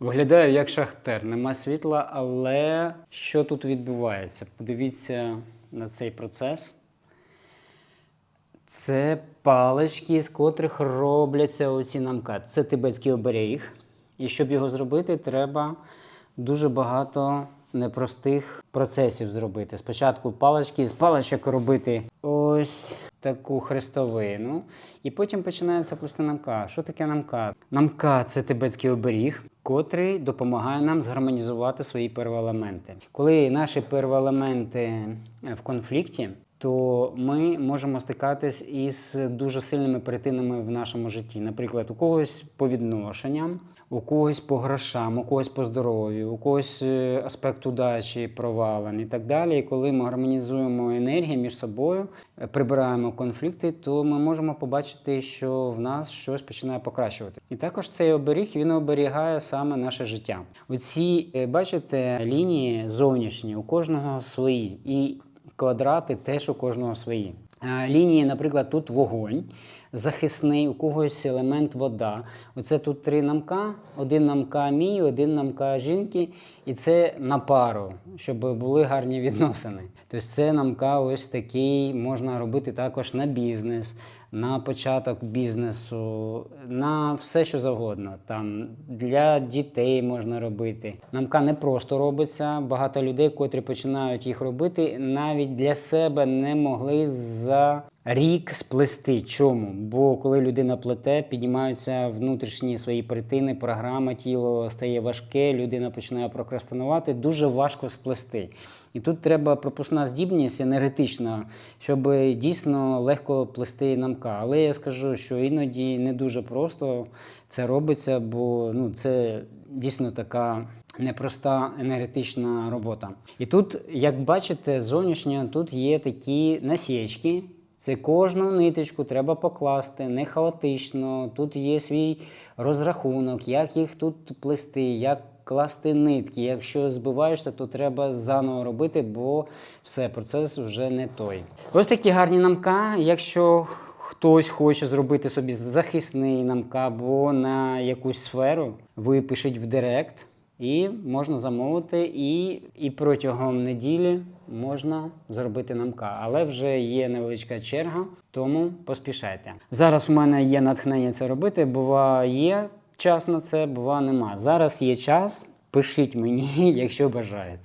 Виглядаю як шахтер, нема світла, але що тут відбувається? Подивіться на цей процес. Це палички, з котрих робляться оці намка. Це тибетський оберіг. І щоб його зробити, треба дуже багато непростих процесів зробити. Спочатку палички з паличок робити ось таку хрестовину, і потім починається плести намка. Що таке намка? Намка це тибетський оберіг, котрий допомагає нам згармонізувати свої первоелементи. Коли наші первоелементи е, в конфлікті, то ми можемо стикатись із дуже сильними перетинами в нашому житті. Наприклад, у когось по відношенням, у когось по грошам, у когось по здоров'ю, у когось е, аспект удачі провален і так далі. І коли ми гармонізуємо енергії між собою, е, прибираємо конфлікти, то ми можемо побачити, що в нас щось починає покращувати. І також цей оберіг він оберігає саме наше життя. Оці, е, бачите, лінії зовнішні, у кожного свої. І квадрати теж у кожного свої. Лінії, наприклад, тут вогонь захисний, у когось елемент вода. Оце тут три намка: один намка мій, один намка жінки, і це на пару, щоб були гарні відносини. Тобто це намка ось такий можна робити також на бізнес. На початок бізнесу, на все, що завгодно. Там для дітей можна робити. Намка не просто робиться. Багато людей, котрі починають їх робити, навіть для себе не могли за рік сплести. Чому? Бо коли людина плете, піднімаються внутрішні свої перетини, програма, тіло стає важке, людина починає прокрастинувати, дуже важко сплести. І тут треба пропускна здібність енергетична, щоб дійсно легко плести намка. Але я скажу, що іноді не дуже просто це робиться, бо ну, це дійсно така непроста енергетична робота. І тут, як бачите, зовнішньо тут є такі насічки. Це кожну ниточку треба покласти не хаотично. Тут є свій розрахунок, як їх тут плести, як класти нитки. Якщо збиваєшся, то треба заново робити, бо все, процес вже не той. Ось такі гарні намка. Якщо хтось хоче зробити собі захисний намка або на якусь сферу, ви пишіть в директ. І можна замовити, і, і протягом неділі можна зробити намка. Але вже є невеличка черга, тому поспішайте. Зараз у мене є натхнення це робити. Бува, є час на це, бува, нема. Зараз є час. Пишіть мені, якщо бажаєте.